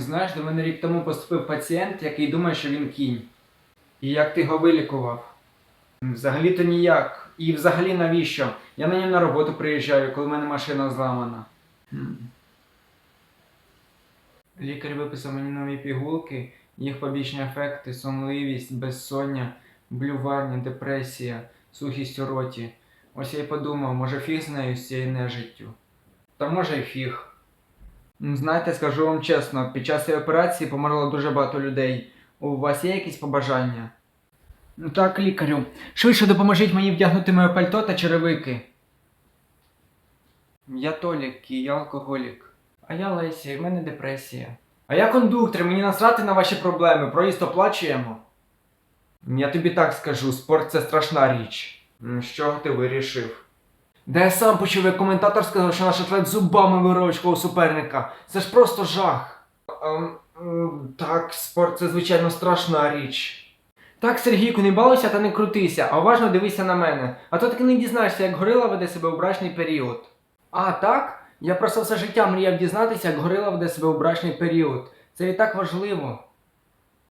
Знаєш, до мене рік тому поступив пацієнт, який думає, що він кінь. І як ти його вилікував? Взагалі-то ніяк. І взагалі навіщо? Я на нього на роботу приїжджаю, коли в мене машина зламана. Лікар виписав мені нові пігулки, їх побічні ефекти, сонливість, безсоння, блювання, депресія, сухість у роті. Ось я й подумав, може фіг з нею з цією нежиттю. Та може й фіг. Знаєте, скажу вам чесно, під час цієї операції померло дуже багато людей. У вас є якісь побажання? Ну так, лікарю. Швидше допоможіть мені вдягнути моє пальто та черевики. Я Толік і я алкоголік. А я Леся, і в мене депресія. А я кондуктор, мені насрати на ваші проблеми, проїзд оплачуємо. Я тобі так скажу, спорт це страшна річ. Чого ти вирішив? Я сам почув, як коментатор сказав, що наш атлет зубами вирощував суперника. Це ж просто жах. Ем, так, спорт це звичайно страшна річ. Так, Сергійку, не балуйся та не крутися, а уважно дивися на мене. А то таки не дізнаєшся, як горила веде себе у брачний період. А, так? Я просто все життя мріяв дізнатися, як горила веде себе у брачний період. Це і так важливо.